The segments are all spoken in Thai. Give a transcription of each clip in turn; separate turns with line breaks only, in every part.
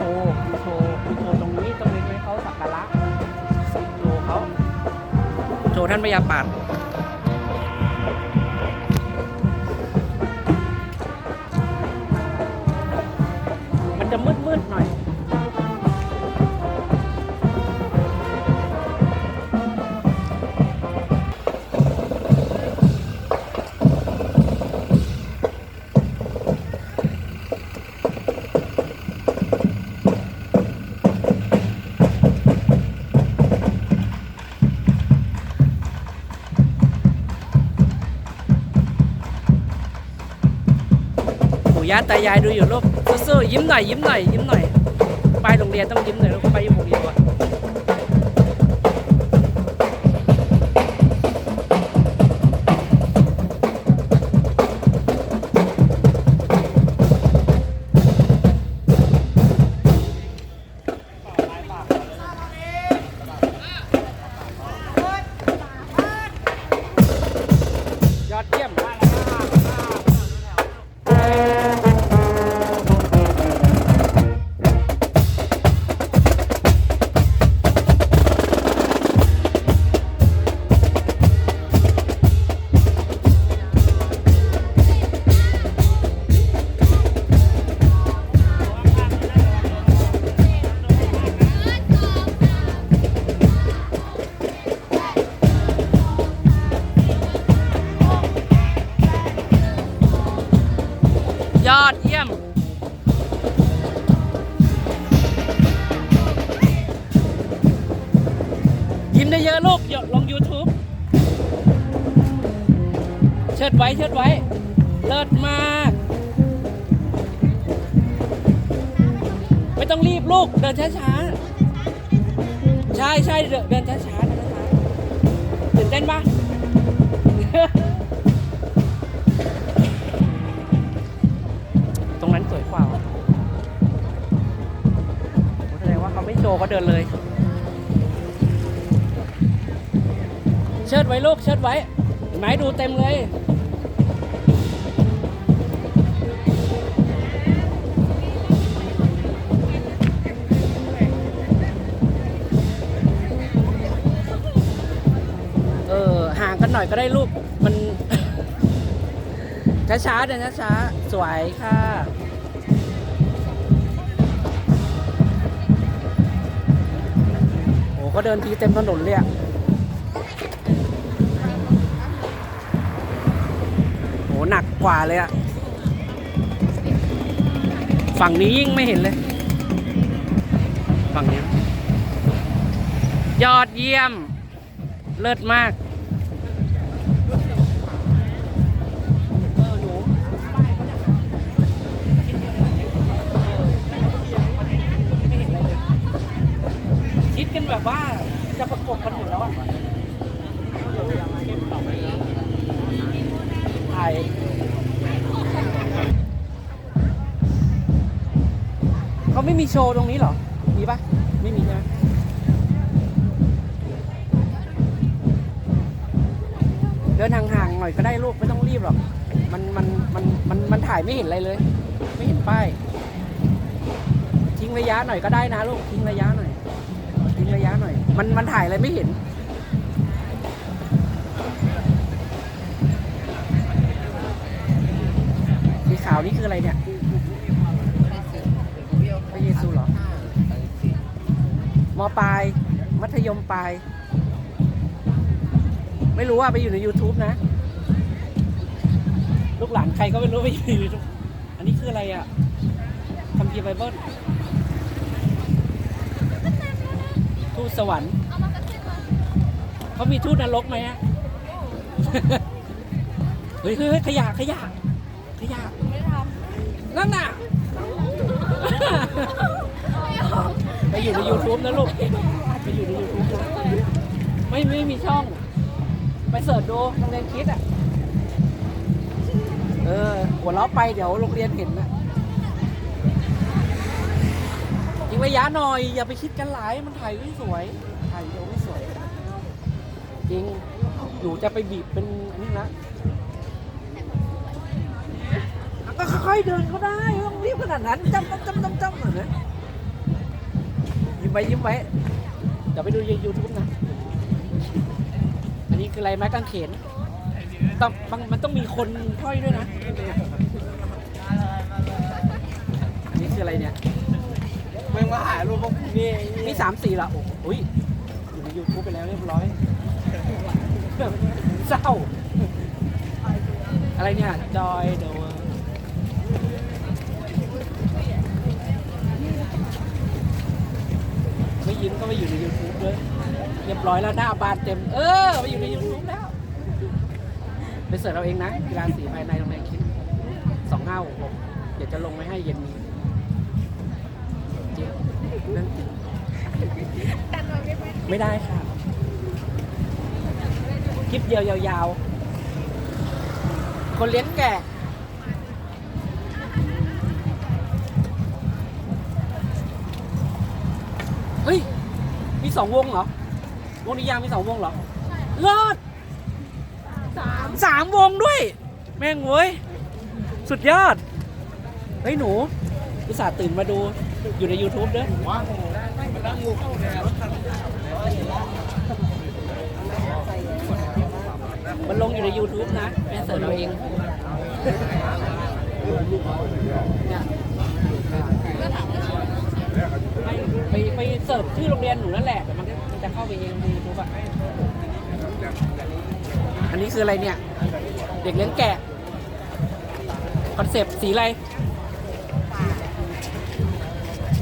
โชว์โชว์โชว์ตรงนี้ตรงนี้ให้เขาสักการะโชว์เขาโชว์ท่านพญาปัดมันจะมืดๆหน่อย ปู่ย่าตายายดูอยู่ลูกสู้ๆยิ้มหน่อยยิ้มหน่อยยิ้มหน่อยไปโรงเรียนต้องยิ้มหน่อยลูกไปอยู่โรงเรียน ยิ้มได้เยอะลูกอย่าลง YouTube เชิดไว้เชิดไว้ เลิศมาก ไม่ต้องรีบลูก เดินช้าๆ ใช่ใช่เดินเดินช้าๆเดินช้าตื่นเต้นปะตรงนั้นสวยกว่าว่ะโอ้แสดงว่าเขาไม่โชว์ก็เดินเลย เชิดไว้ลูกเชิดไว้เห็นไหมดูเต็มเลยเออห่างกันหน่อยก็ได้ลูกมัน ช้าๆเดินช้าๆสวยค่ะโอ้ก็เดินทีเต็มถนนเลยอะ หนักกว่าเลยอะฝั่งนี้ยิ่งไม่เห็นเลย ฝั่งนี้ ยอดเยี่ยม เลิศมากคิดกันแบบว่าจะประกบกันอยู่แล้วอะถ่าย ไม่มีโชว์ตรงนี้หรอ มีปะไม่มีใช่ไหมเดินห่างๆหน่อยก็ได้ลูกไม่ต้องรีบหรอก มันมันมันมันมันถ่ายไม่เห็นอะไรเลย ไม่เห็นป้าย ทิ้งระยะหน่อยก็ได้นะลูกทิ้งระยะหน่อย ทิ้งระยะหน่อย มันมันถ่ายอะไรไม่เห็นสีขาวนี่คืออะไรเนี่ย มปลาย มัธยมปลาย ไม่รู้ว่าไปอยู่ใน YouTube นะ ลูกหลานใครก็ไม่รู้ไปอยู่ใน YouTube อันนี้คืออะไรอะคัมภีร์ไบเบิลทูตสวรรค์เขามีทูตนรกไหมฮะเฮ้ยเฮ้ยเฮ้ยขยะขยะขยะไม่ทำนั่นน่ะ ไปอยู่ใน YouTube นะลูก ไปอยู่ใน YouTube นะไม่ไม่มีช่อง ไปเสิร์ชดูโรงเรียนคิดอะ เออ หัวเราะไปเดี๋ยวโรงเรียนเห็นนะยิงระยะหน่อย อย่าไปคิดกันหลาย มันถ่ายไม่สวย ถ่ายวิดีโอไม่สวย จริง หนูจะไปบีบเป็นอันนี้นะก็ค่อยๆเดินก็ได้ไม่ต้องรีบขนาดนั้นจำจำจำจำจำหน่อยนะ มไว้ยิ้มไว้ เดี๋ยวไปดูในยูทูบนะ อันนี้คืออะไรไม้กางเขนต้องมันมันต้องมีคนห้อยด้วยนะ อันนี้คืออะไรเนี่ย
มึงมาหารูปพวกกูนี่
นี่สามสี่ละโอ้โหอุ้ยอยู่ในยูทูบไปแล้วเรียบร้อย เศร้า อะไรเนี่ย จอยเดอ ยิ้มก็ไปอยู่ใน YouTube ด้วยเรียบร้อยแล้วหน้าบานเต็ม เออไปอยู่ใน YouTube แล้วไปเสิร์ชเราเองนะกีฬาสีภายในโรงเรียนคิดสองห้าหกหกเดี๋ยวจะลงไว้ให้เย็นนี้จริงเรื่องจริงไม่ได้ค่ะคลิปเดียวยาวๆ คนเลี้ยงแกะ สองวงเหรอ วงนี้ยางมีสองวงเหรอเลิศสามสามวงด้วย แม่งเว้ย สุดยอด เฮ้ยหนูอุตส่าห์ตื่นมาดูอยู่ใน YouTube เด้อ
ว้าวมันนั่งงูเข้าเนี่ยรถคัน
มันลงอยู่ใน YouTube นะ แม่เสิร์ชเราเองเนี่ย ไปไปไปเสิร์ชชื่อโรงเรียนหนูนั่นแหละแต่มันมันจะเข้าไปเองใน YouTube อะอันนี้คืออะไรเนี่ย เด็กเลี้ยงแกะคอนเซปต์สีอะไร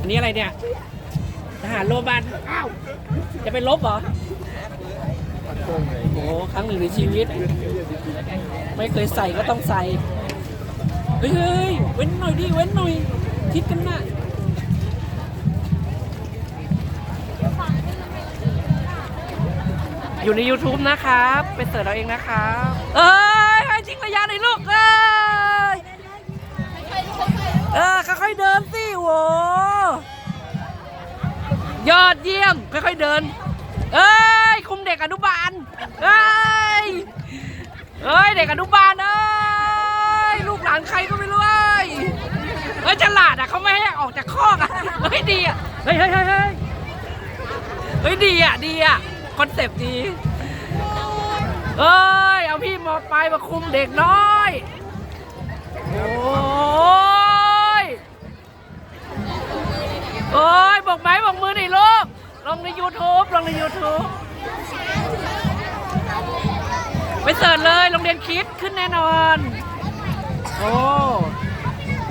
อันนี้อะไรเนี่ยทหารโรมันอ้าวจะไปลบเหรอ โอ้โหครั้งหนึ่งในชีวิต ไม่เคยใส่ก็ต้องใส่ เฮ้ยเฮ้ยเว้นหน่อยดิเว้นหน่อย คิดกันนะ อยู่ใน YouTube นะครับไปเสิร์ชเราเองนะครับเอ้ยให้ทิ้งระยะหน่อยลูกเอ้ยเออค่อยๆเดินสิโหยอดเยี่ยมค่อยๆเดิน เอ้ยคุมเด็กอนุบาลเอ้ยเอ้ยเด็กอนุบาลเอ้ยลูกหลานใครก็ไม่รู้เอ้ยเฮ้ยฉลาดอะเขาไม่ให้ออกจากคอกอะเฮ้ยดีอะเฮ้ยเฮ้ยเฮ้ยเฮ้ยดีอะดีอะ คอนเซปต์ดีเอ้ย เอาพี่มอปลายมาคุมเด็กน้อย โอ้ย โอ้ยบอกไม้บอกมือหน่อยลูก ลงใน YouTube ลงใน YouTube ไปเสิร์ชเลยโรงเรียนคิดขึ้นแน่นอน โอ้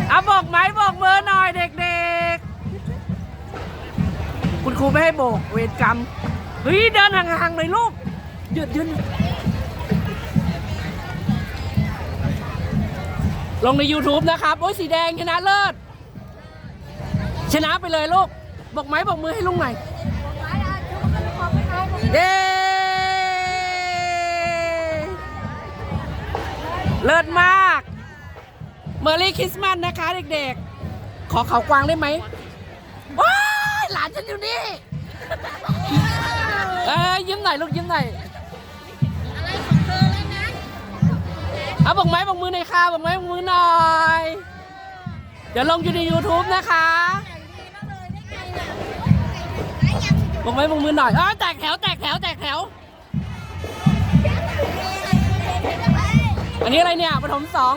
เอาบอกไม้บอกมือหน่อยเด็กๆ คุณครูไม่ให้โบกเวรกรรม เฮ้ยเดินห่างๆหน่อยลูกยืดยืนลงใน YouTube นะครับ โอ้ยสีแดงชนะเลิศ ชนะไปเลยลูก บอกไม้บอกมือให้ลุงหน่อยเย้เลิศมากเมอรี่คริสต์มาสนะคะเด็กๆ ขอเขากวางได้ไหมว้ายหลานฉันอยู่นี่ เอ้ยยิ้มหน่อยลูกยิ้มหน่อยเอาบอกไม้บอกมือหน่อยค่ะบอกไม้บอกมือหน่อย เดี๋ยวลงอยู่ใน YouTube นะคะบอกไม้บอกมือหน่อยอ้าวแตกแถวแตกแถวแตกแถว อันนี้อะไรเนี่ยปฐมสอง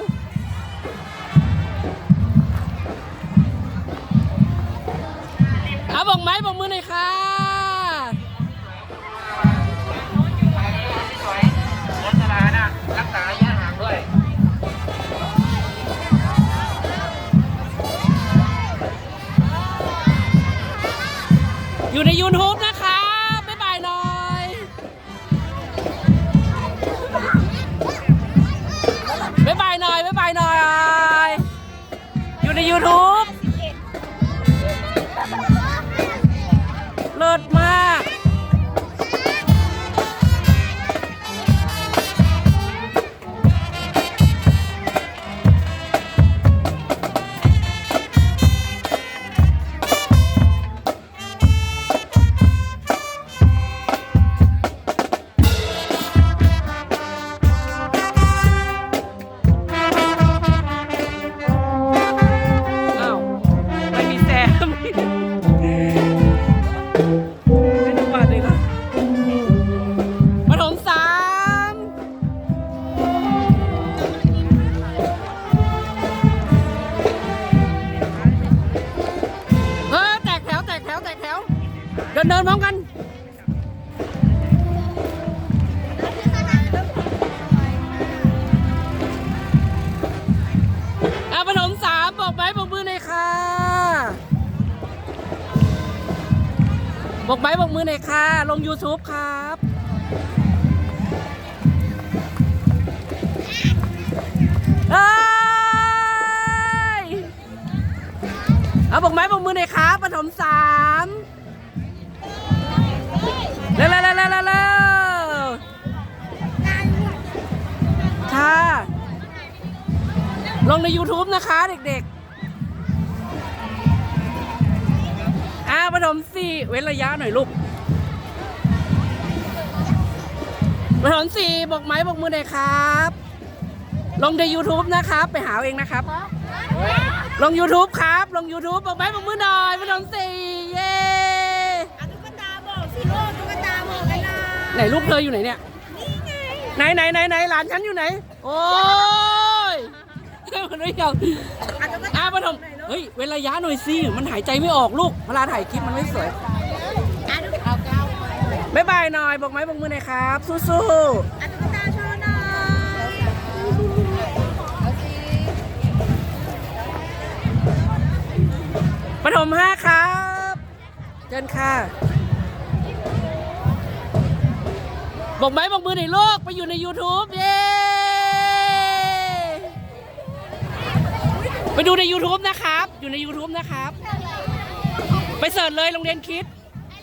เอาบอกไม้บอกมือหน่อยค่ะ อยู่ใน YouTube นะคะ บ๊ายบายหน่อย บ๊ายบายหน่อย บ๊ายบายหน่อย อยู่ใน YouTube บอกไม้บอกมือหน่อยค่ะ ลง YouTube ครับ เอ้ย เอาบอกไม้บอกมือหน่อยครับปฐมสามเร็วเร็วเร็วเร็วเร็วค่ะ ลงใน YouTube นะคะเด็กๆ ปฐมสี่เว้นระยะหน่อยลูกปฐมสี่บอกไม้บอกมือหน่อยครับ ลงใน YouTube นะครับ ไปหาเอาเองนะครับ ลง YouTube ครับ ลง YouTube บอกไม้บอกมือหน่อยปฐมสี่เย้
อะตุ๊กตาบอกสิลูกตุ๊กตาบอกกันนะ
ไหนลูกเธออยู่ไหนเนี่ยไหนไหนไหนไหนหลานฉันอยู่ไหน โอ้ยมันไม่ยอม
อะตุ๊กตา
อาปฐม เฮ้ย เว้นระยะหน่อยสิ มันหายใจไม่ออกลูก เวลาถ่ายคลิปมันไม่สวย
อะตุ๊กตาเก้า
บ๊ายบายหน่อยบอกไม้บอกมือหน่อยครับ สู้
อะตุ๊กตาโชว์หน่อยเอาสิ
ๆปฐมห้าครับเชิญค่ะ บอกไม้บอกมือหน่อยลูก ไปอยู่ใน YouTube เย้ ไปดูใน YouTube นะครับ อยู่ใน YouTube นะครับ ไปเสิร์ชเลยโรงเรียนคิด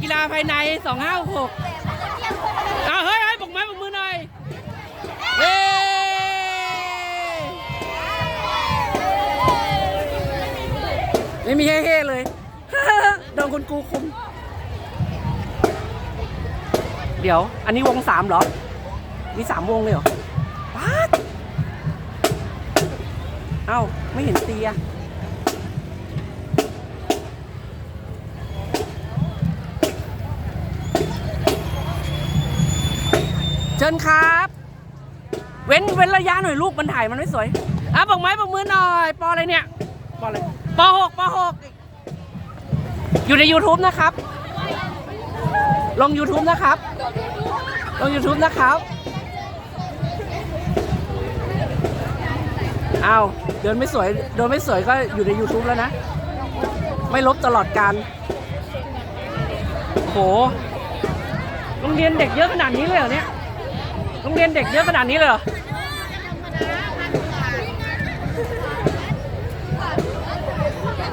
กีฬาภายใน 2566อ้าวเฮ้ยเฮ้ยบอกไม้บอกมือหน่อยเย้ไม่มีเฮ่ๆเลยโดนคุณครูคุม เดี๋ยว อันนี้วงสามเหรอ มีสามวงเลยเหรอ เอ้า ไม่เห็นเตียเชิญครับ เว้นเว้นระยะหน่อยลูกมันถ่ายมันไม่สวยอะบอกไม้บอกมือหน่อยปออะไรเนี่ยปออะไรปอหกปอหกอยู่ใน YouTube นะครับ ลง YouTube นะครับ ลง YouTube นะครับ อ้าวเดินไม่สวยเดินไม่สวยก็อยู่ใน YouTube แล้วนะ ไม่ลบตลอดการโหโรงเรียนเด็กเยอะขนาดนี้เลยเหรอเนี่ยโรงเรียนเด็กเยอะขนาดนี้เลยเหรอ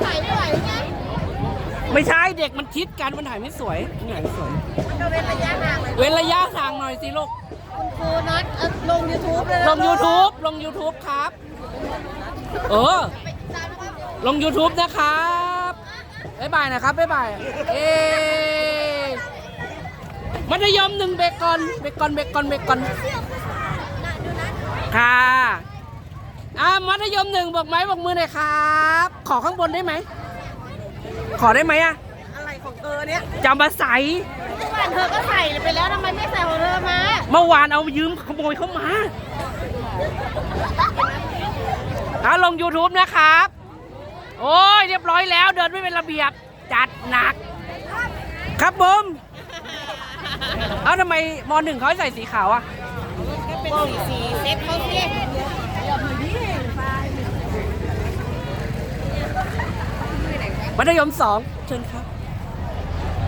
ถ่ายไม่ไหวไง
ไม่ใช่เด็กมันคิดกันมันถ่ายไม่สวยมันถ่ายไม่สวย
มันก็เว้นระยะห่างเลย
เว้นระยะห่างหน่อยสิลูก
คุณครูนัดเอาลง YouTube เลยนะ
ลง YouTube ลง YouTube ครับ เออ ลง YouTube นะครับบ๊ายบายนะครับบ๊ายบายเอ๊มัธยมหนึ่งเบรกก่อนเบรกก่อนเบรกก่อนเบรกก่อนค่ะอ่ามัธยมหนึ่งบอกไม้บอกมือหน่อยครับ ขอข้างบนได้ไหม ขอได้ไหมอะ
อะไรของเธอเนี่ย
จำมาใส่
เมื่อวานเธอก็ใส่ไปแล้วทำไมไม่ใส่ของเธอมา
เมื่อวานเอายืมขโมยเข้ามาเอาลง YouTube นะครับ โอ้ยเรียบร้อยแล้วเดินไม่เป็นระเบียบจัดหนัก ครับผมเอาทำไมมหนึ่งเขาให้ใส่สีขาวอะ
ก็เป็นสีสีเซ็ตเขาสิ
มัธยมสองเชิญครับ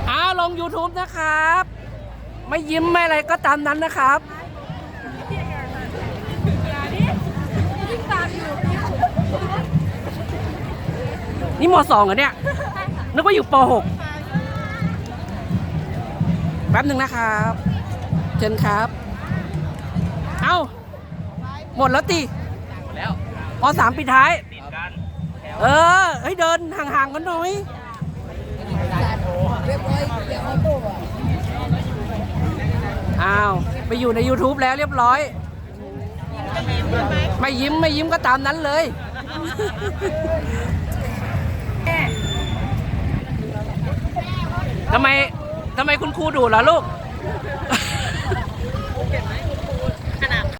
เอาลง YouTube นะครับ ไม่ยิ้มไม่อะไรก็ตามนั้นนะครับ นี่มสองเหรอเนี่ย นึกว่าอยู่ปหกแป๊บหนึ่งนะครับ เชิญครับ เอาหมดแล้วตี
หมดแล้ว
ปสามปิดท้าย
ติดกัน
เออเฮ้ยเดินห่างๆกันหน่อยอ้าว ไปอยู่ใน YouTube แล้วเรียบร้อย ไม่ยิ้มไม่ยิ้มก็ตามนั้นเลย ทำไมทำไมคุณครูดุเหรอลูก